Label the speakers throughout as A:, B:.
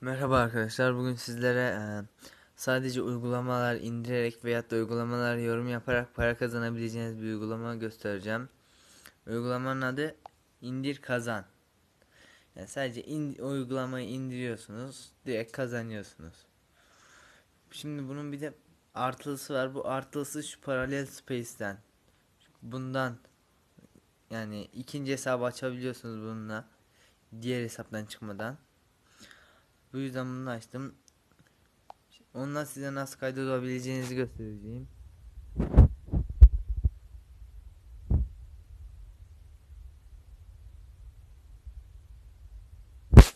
A: Merhaba arkadaşlar. Bugün sizlere e, sadece uygulamalar indirerek veyahut da uygulamalar yorum yaparak para kazanabileceğiniz bir uygulama göstereceğim. Uygulamanın adı indir kazan. Yani sadece in, uygulamayı indiriyorsunuz, direkt kazanıyorsunuz. Şimdi bunun bir de artılısı var. Bu artılısı şu paralel space'ten. Bundan yani ikinci hesabı açabiliyorsunuz bununla. Diğer hesaptan çıkmadan. Bu yüzden bunu açtım. Onunla size nasıl kaydedebileceğinizi göstereceğim.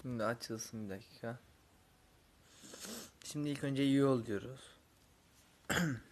A: Şimdi açılsın bir dakika. Şimdi ilk önce üye ol diyoruz.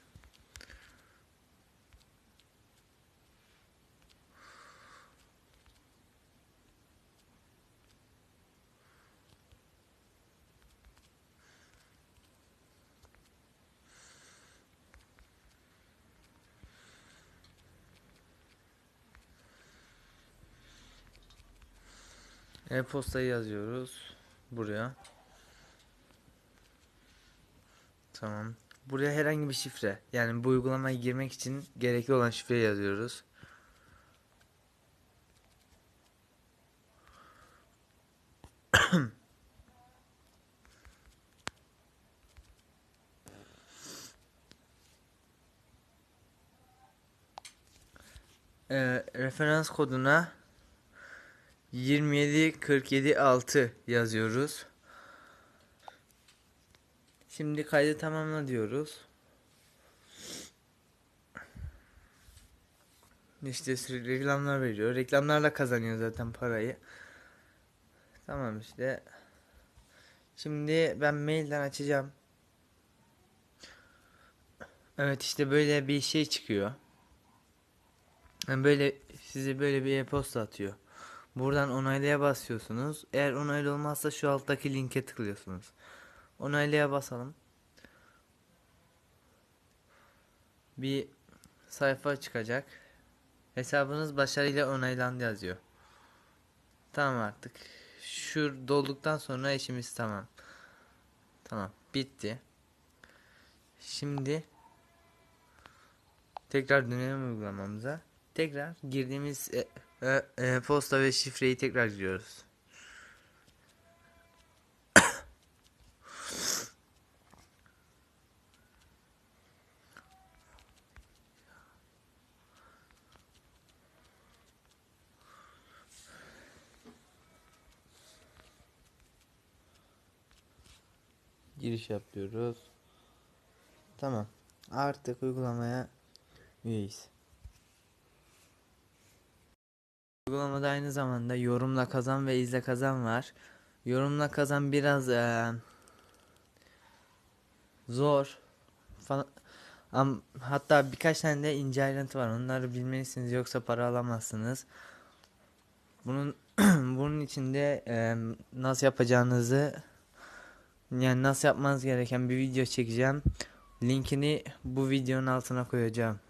A: E-postayı yazıyoruz buraya. Tamam. Buraya herhangi bir şifre yani bu uygulamaya girmek için gerekli olan şifreyi yazıyoruz. Ee, referans koduna 27 47 6 yazıyoruz. Şimdi kaydı tamamla diyoruz. İşte reklamlar veriyor. Reklamlarla kazanıyor zaten parayı. Tamam işte. Şimdi ben mailden açacağım. Evet işte böyle bir şey çıkıyor. Yani böyle size böyle bir e-posta atıyor. Buradan onaylaya basıyorsunuz. Eğer onaylı olmazsa şu alttaki linke tıklıyorsunuz. Onaylaya basalım. Bir sayfa çıkacak. Hesabınız başarıyla onaylandı yazıyor. Tamam artık. Şu dolduktan sonra işimiz tamam. Tamam. Bitti. Şimdi tekrar dönelim uygulamamıza. Tekrar girdiğimiz e, e, e, posta ve şifreyi tekrar giriyoruz. Giriş yapıyoruz. Tamam. Artık uygulamaya üyeyiz. Uygulamada aynı zamanda yorumla kazan ve izle kazan var. Yorumla kazan biraz eee, zor. Falan. Hatta birkaç tane de ince ayrıntı var. Onları bilmelisiniz yoksa para alamazsınız. Bunun bunun içinde eee, nasıl yapacağınızı yani nasıl yapmanız gereken bir video çekeceğim. Linkini bu videonun altına koyacağım.